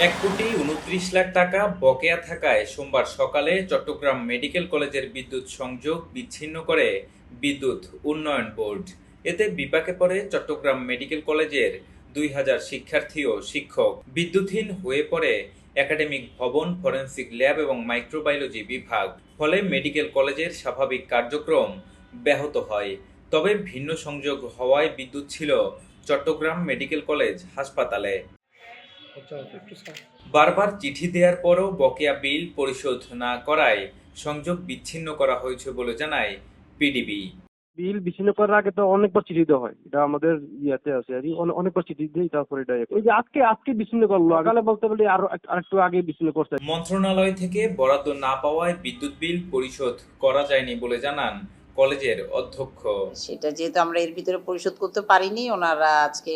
এক কোটি উনত্রিশ লাখ টাকা বকেয়া থাকায় সোমবার সকালে চট্টগ্রাম মেডিকেল কলেজের বিদ্যুৎ সংযোগ বিচ্ছিন্ন করে বিদ্যুৎ উন্নয়ন বোর্ড। এতে বিপাকে পড়ে চট্টগ্রাম মেডিকেল কলেজের দুই হাজার শিক্ষার্থী ও শিক্ষক। বিদ্যুৎহীন হয়ে পড়ে একাডেমিক ভবন, ফরেন্সিক ল্যাব এবং মাইক্রোবায়োলজি বিভাগ। ফলে মেডিকেল কলেজের স্বাভাবিক কার্যক্রম ব্যাহত হয়। তবে ভিন্ন সংযোগ হওয়ায় বিদ্যুৎ ছিল চট্টগ্রাম মেডিকেল কলেজ হাসপাতালে। বারবার চিঠি দেওয়ার পরও বকেয়া বিল পরিশোধ না করায় সংযোগ বিচ্ছিন্ন করা হয়েছে বলে জানায় পিডিবি। বিল বিচ্ছিন্ন করার আগে তো অনেকবার চিঠি দেওয়া হয়। এটা আমাদের ইয়াতে আছে আর অনেকবার চিঠি দিই তারপরে এটা ইয়ে ওই যে আজকে আজকে বিচ্ছিন্ন করল। আগালে বলতে বলি আরও আরেকটু আগে বিচ্ছিন্ন করতে মন্ত্রণালয় থেকে বরাদ্দ না পাওয়ায় বিদ্যুৎ বিল পরিশোধ করা যায়নি বলে জানান কলেজের অধ্যক্ষ। সেটা যেহেতু আমরা এর ভিতরে পরিশোধ করতে পারিনি ওনারা আজকে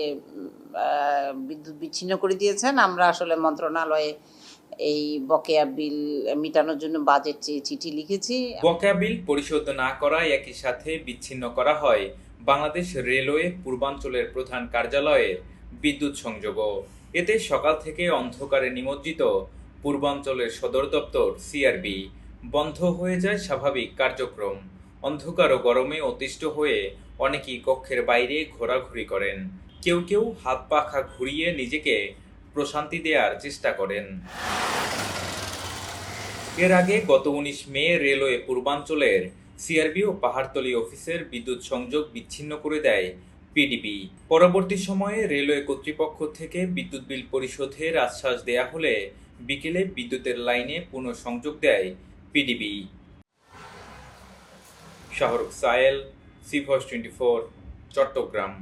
বিদ্যুৎ বিচ্ছিন্ন করে দিয়েছেন। আমরা আসলে মন্ত্রণালয়ে এই বকেয়া বিল মেটানোর জন্য বাজেট চিঠি লিখেছি। বকেয়া বিল পরিশোধ না করায় একই সাথে বিচ্ছিন্ন করা হয় বাংলাদেশ রেলওয়ে পূর্বাঞ্চলের প্রধান কার্যালয়ের বিদ্যুৎ সংযোগও। এতে সকাল থেকে অন্ধকারে নিমজ্জিত পূর্বাঞ্চলের সদর দপ্তর, সিআরবি, বন্ধ হয়ে যায় স্বাভাবিক কার্যক্রম। অন্ধকার ও গরমে অতিষ্ঠ হয়ে অনেকেই কক্ষের বাইরে ঘোরাঘুরি করেন। কেউ কেউ হাত পাখা ঘুরিয়ে নিজেকে প্রশান্তি দেওয়ার চেষ্টা করেন। এর আগে গত উনিশ মে রেলওয়ে পূর্বাঞ্চলের সিআরবি ও পাহাড়তলি অফিসের বিদ্যুৎ সংযোগ বিচ্ছিন্ন করে দেয় পিডিবি পরবর্তী সময়ে রেলওয়ে কর্তৃপক্ষ থেকে বিদ্যুৎ বিল পরিশোধের আশ্বাস দেয়া হলে বিকেলে বিদ্যুতের লাইনে পুনঃ সংযোগ দেয় পিডিবি শাহরুখ সায়েল সিভস টোয়েন্টি ফোর, চট্টগ্রাম।